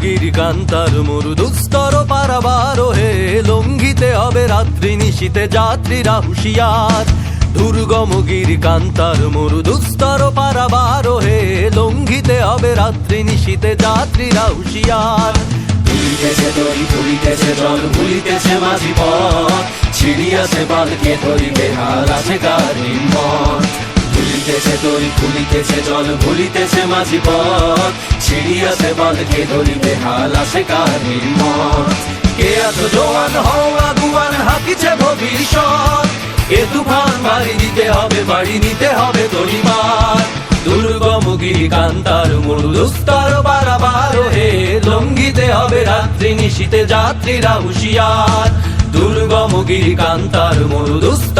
দুর্গমগির কান্তার মরু দুস্তর পারাবার হে। লঙ্ঘিতে হবে রাত্রি নিশীতে যাত্রীরা হুঁশিয়ার। দুর্গমগির কান্তার মরু দুস্তর পারাবার হে। লঙ্ঘিতে হবে রাত্রি নিশীতে যাত্রীরা হুঁশিয়ার। ভুলিতেছে তরি ভুলিতেছে জল, ভুলিতেছে মাঝি পথ। ছিড়িয়াছে বালকে ধরিবে হাল আছে কার হিম্মত ভুলিতেছে তরি ভুলিতেছে জল ভুলিতেছে মাঝি পথ। ছিড়িয়াছে বালকে ধরিবে হাল আছে কার হিম্মত কে আছো জোয়ান হও আগুয়ান হাকিছে ভবিষ্যৎ। এ তুফান, বাড়ি দিতে হবে, বাড়ি নিতে হবে তরিবার দুর্গমগিরি কান্তার মরুদুস্তর বারাবার হে লঙ্ঘিতে হবে রাত্রি, নিশীতে যাত্রীরা হুঁশিয়ার। দুর্গমগিরি কান্তার মরুদুস্তর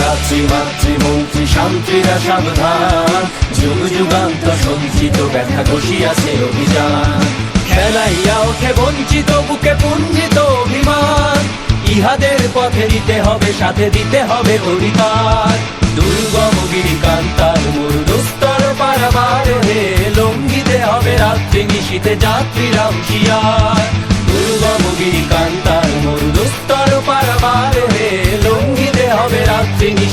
রাত্রি মাতৃমন্ত্রী শান্তিরা সাবধান। যুগ, যুগান্ত সঞ্চিত ব্যথা ঘষিয়াছে ইহাদের পথে দিতে হবে, সাথে দিতে হবে অধিকার। দুর্গমগিরি কান্তার মরুদস্তর পারাবার হে লঙ্ঘিতে হবে রাত্রি নিশীতে যাত্রীরা হুঁশিয়ার। দুর্গমগিরি কান্তার মরুদস্তর পারাবার হে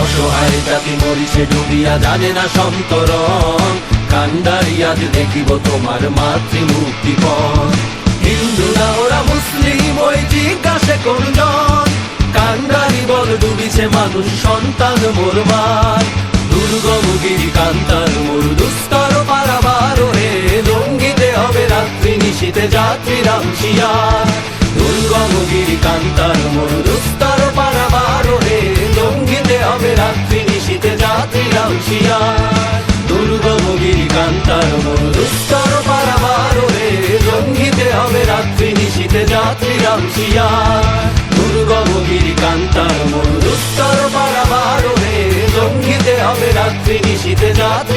অসহায় জাতি মরিছে ডুবিয়া জানে না সন্তরণ। কান্ডারি আজ দেখিব তোমার মাতৃমুক্তিপণ হিন্দু না ওরা মুসলিম, ওই জিজ্ঞাসে কোনজন কান্ডারি বল ডুবিছে মানুষ, সন্তান মোরমার দুর্গমগিরি কান্তার মরু দুস্তর পারাবার হে লঙ্ঘিতে হবে রাত্রি, নিশীতে যাত্রীরা হুঁশিয়ার দুর্গমগিরি কান্তার মরু গাইতে যাত্রীরা হুঁশিয়ার দুর্গমগির কান্তার মরুস্তর পারাবার রে জঙ্গিতে হবে রাত্রি, নিশিতে যাত্রীরা হুঁশিয়ার দুর্গভোগীর কান্তার মরুস্তর পারাবার রে জঙ্গিতে হবে রাত্রি, নিশিতে জাতি